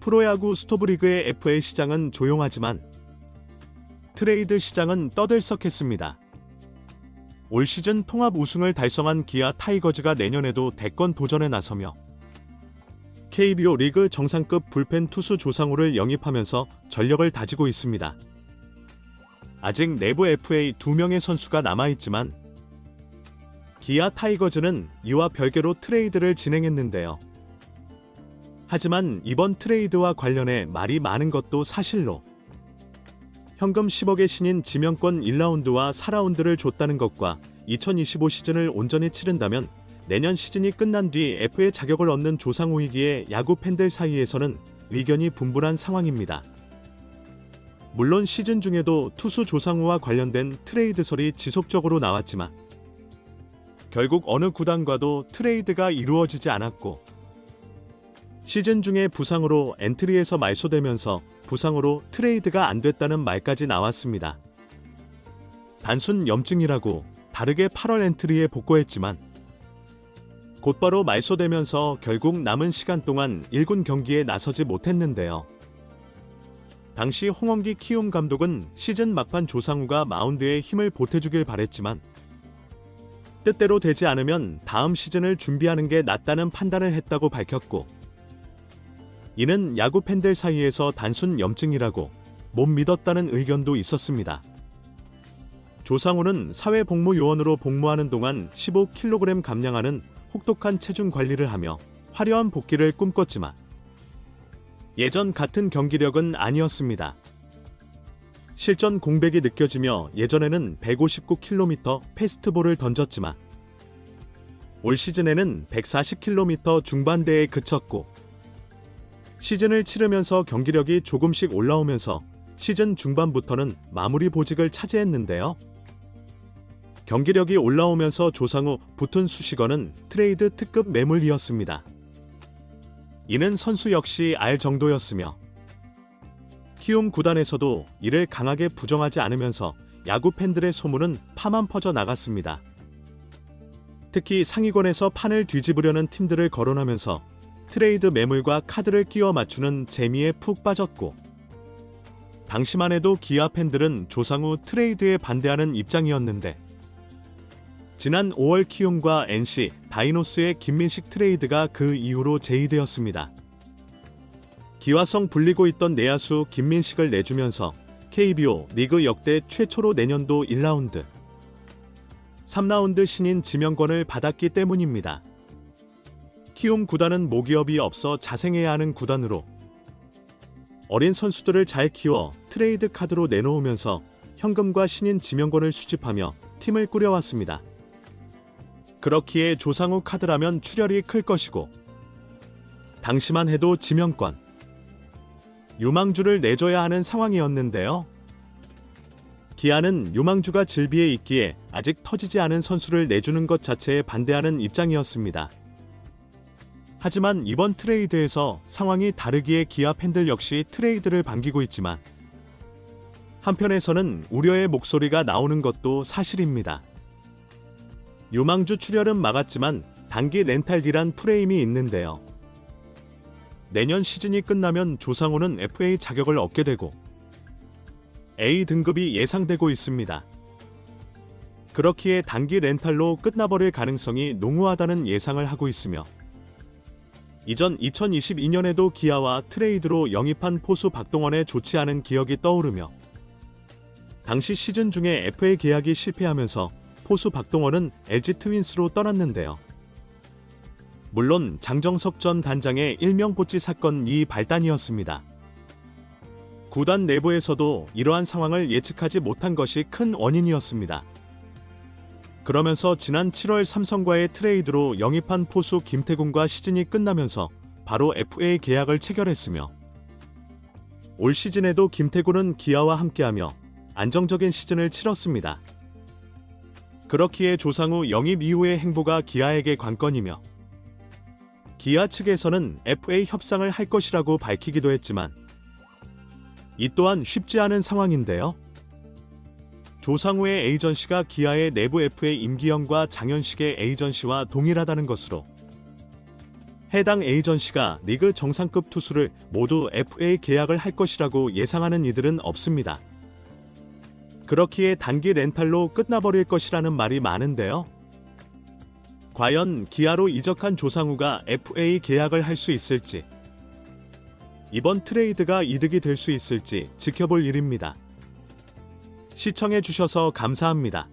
프로야구 스토브리그의 FA 시장은 조용하지만 트레이드 시장은 떠들썩했습니다. 올 시즌 통합 우승을 달성한 기아 타이거즈가 내년에도 대권 도전에 나서며 KBO 리그 정상급 불펜 투수 조상우를 영입하면서 전력을 다지고 있습니다. 아직 내부 FA 2명의 선수가 남아있지만 기아 타이거즈는 이와 별개로 트레이드를 진행했는데요. 하지만 이번 트레이드와 관련해 말이 많은 것도 사실로 현금 10억의 신인 지명권 1라운드와 4라운드를 줬다는 것과 2025 시즌을 온전히 치른다면 내년 시즌이 끝난 뒤 FA 자격을 얻는 조상우이기에 야구 팬들 사이에서는 의견이 분분한 상황입니다. 물론 시즌 중에도 투수 조상우와 관련된 트레이드설이 지속적으로 나왔지만 결국 어느 구단과도 트레이드가 이루어지지 않았고 시즌 중에 부상으로 엔트리에서 말소되면서 부상으로 트레이드가 안 됐다는 말까지 나왔습니다. 단순 염증이라고 다르게 8월 엔트리에 복구했지만 곧바로 말소되면서 결국 남은 시간 동안 1군 경기에 나서지 못했는데요. 당시 홍원기 키움 감독은 시즌 막판 조상우가 마운드에 힘을 보태주길 바랬지만 뜻대로 되지 않으면 다음 시즌을 준비하는 게 낫다는 판단을 했다고 밝혔고 이는 야구 팬들 사이에서 단순 염증이라고 못 믿었다는 의견도 있었습니다. 조상우는 사회복무요원으로 복무하는 동안 15kg 감량하는 혹독한 체중 관리를 하며 화려한 복귀를 꿈꿨지만 예전 같은 경기력은 아니었습니다. 실전 공백이 느껴지며 예전에는 159km 패스트볼을 던졌지만 올 시즌에는 140km 중반대에 그쳤고 시즌을 치르면서 경기력이 조금씩 올라오면서 시즌 중반부터는 마무리 보직을 차지했는데요. 경기력이 올라오면서 조상우 붙은 수식어는 트레이드 특급 매물이었습니다. 이는 선수 역시 알 정도였으며 키움 구단에서도 이를 강하게 부정하지 않으면서 야구 팬들의 소문은 파만 퍼져 나갔습니다. 특히 상위권에서 판을 뒤집으려는 팀들을 거론하면서 트레이드 매물과 카드를 끼워 맞추는 재미에 푹 빠졌고 당시만 해도 기아 팬들은 조상우 트레이드에 반대하는 입장이었는데 지난 5월 키움과 NC, 다이노스의 김민식 트레이드가 그 이후로 제의되었습니다. 기화성 불리고 있던 내야수 김민식을 내주면서 KBO 리그 역대 최초로 내년도 1라운드, 3라운드 신인 지명권을 받았기 때문입니다. 키움 구단은 모기업이 없어 자생해야 하는 구단으로 어린 선수들을 잘 키워 트레이드 카드로 내놓으면서 현금과 신인 지명권을 수집하며 팀을 꾸려왔습니다. 그렇기에 조상우 카드라면 출혈이 클 것이고 당시만 해도 지명권 유망주를 내줘야 하는 상황이었는데요. 기아는 유망주가 질비해 있기에 아직 터지지 않은 선수를 내주는 것 자체에 반대하는 입장이었습니다. 하지만 이번 트레이드에서 상황이 다르기에 기아 팬들 역시 트레이드를 반기고 있지만 한편에서는 우려의 목소리가 나오는 것도 사실입니다. 유망주 출혈은 막았지만 단기 렌탈디란 프레임이 있는데요. 내년 시즌이 끝나면 조상우는 FA 자격을 얻게 되고 A 등급이 예상되고 있습니다. 그렇기에 단기 렌탈로 끝나버릴 가능성이 농후하다는 예상을 하고 있으며 이전 2022년에도 기아와 트레이드로 영입한 포수 박동원의 좋지 않은 기억이 떠오르며 당시 시즌 중에 FA 계약이 실패하면서 포수 박동원은 LG 트윈스로 떠났는데요. 물론 장정석 전 단장의 일명 보치 사건이 발단이었습니다. 구단 내부에서도 이러한 상황을 예측하지 못한 것이 큰 원인이었습니다. 그러면서 지난 7월 삼성과의 트레이드로 영입한 포수 김태군과 시즌이 끝나면서 바로 FA 계약을 체결했으며 올 시즌에도 김태군은 기아와 함께하며 안정적인 시즌을 치렀습니다. 그렇기에 조상우 영입 이후의 행보가 기아에게 관건이며 기아 측에서는 FA 협상을 할 것이라고 밝히기도 했지만 이 또한 쉽지 않은 상황인데요. 조상우의 에이전시가 기아의 내부 FA 임기영과 장현식의 에이전시와 동일하다는 것으로 해당 에이전시가 리그 정상급 투수를 모두 FA 계약을 할 것이라고 예상하는 이들은 없습니다. 그렇기에 단기 렌탈로 끝나버릴 것이라는 말이 많은데요. 과연 기아로 이적한 조상우가 FA 계약을 할 수 있을지, 이번 트레이드가 이득이 될 수 있을지 지켜볼 일입니다. 시청해 주셔서 감사합니다.